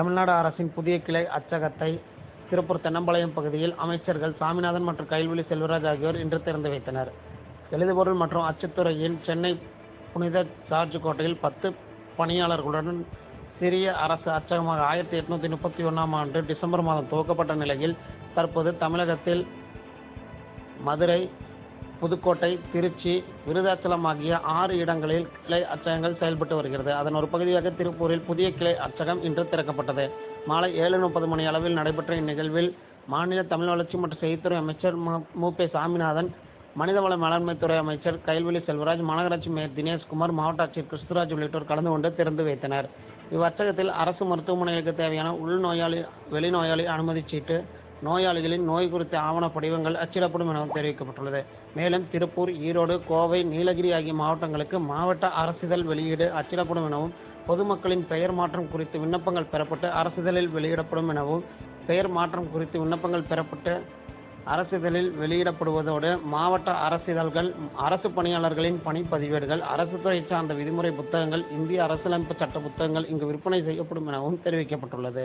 தமிழ்நாடு அரசின் புதிய கிளை அச்சகத்தை திருப்பூர் தென்னம்பாளையம் பகுதியில் அமைச்சர்கள் சாமிநாதன் மற்றும் கைல்வெளி செல்வராஜ் ஆகியோர் இன்று திறந்து வைத்தனர். எழுதுபொருள் மற்றும் அச்சுத்துறையின் சென்னை புனித ஜார்ஜ் கோட்டையில் பத்து பணியாளர்களுடன் சிறிய அரசு அச்சகமாக ஆயிரத்தி எட்நூத்தி முப்பத்தி ஒன்றாம் ஆண்டு டிசம்பர் மாதம் துவக்கப்பட்ட நிலையில் தற்போது தமிழகத்தில் மதுரை புதுக்கோட்டை திருச்சி விருதாச்சலம் ஆகிய ஆறு இடங்களில் கிளை அச்சகங்கள் செயல்பட்டு வருகிறது. அதன் ஒரு பகுதியாக திருப்பூரில் புதிய கிளை அச்சகம் இன்று திறக்கப்பட்டது. மாலை ஏழு முப்பது மணி அளவில் நடைபெற்ற இந்நிகழ்வில் மாநில தமிழ் வளர்ச்சி மற்றும் செய்தித்துறை அமைச்சர் மு- பே சாமிநாதன் மனிதவள மேலாண்மைத்துறை அமைச்சர் கைல்வெளி செல்வராஜ் மாநகராட்சி மேயர் தினேஷ்குமார் மாவட்ட ஆட்சியர் கிறிஸ்துராஜ் உள்ளிட்டோர் கலந்து கொண்டு திறந்து வைத்தனர். இவ்வச்சகத்தில் அரசு மருத்துவமனைகளுக்கு தேவையான உள்நோயாளி வெளிநோயாளி அனுமதி சீட்டு நோயாளிகளின் நோய் குறித்த ஆவண படிவங்கள் அச்சிடப்படும் எனவும் தெரிவிக்கப்பட்டுள்ளது. மேலும் திருப்பூர் ஈரோடு கோவை நீலகிரி ஆகிய மாவட்டங்களுக்கு மாவட்ட அரசிதழ் வெளியீடு அச்சிடப்படும் எனவும் பொதுமக்களின் பெயர் மாற்றம் குறித்து விண்ணப்பங்கள் பெறப்பட்டு அரசிதழில் வெளியிடப்படும் எனவும் பெயர் மாற்றம் குறித்து விண்ணப்பங்கள் பெறப்பட்டு அரசிதழில் வெளியிடப்படுவதோடு மாவட்ட அரசிதழ்கள் அரசு பணியாளர்களின் பணிப்பதிவேடுகள் அரசு துறை சார்ந்த விதிமுறை புத்தகங்கள் இந்திய அரசியலமைப்பு சட்ட புத்தகங்கள் இங்கு விற்பனை செய்யப்படும் எனவும் தெரிவிக்கப்பட்டுள்ளது.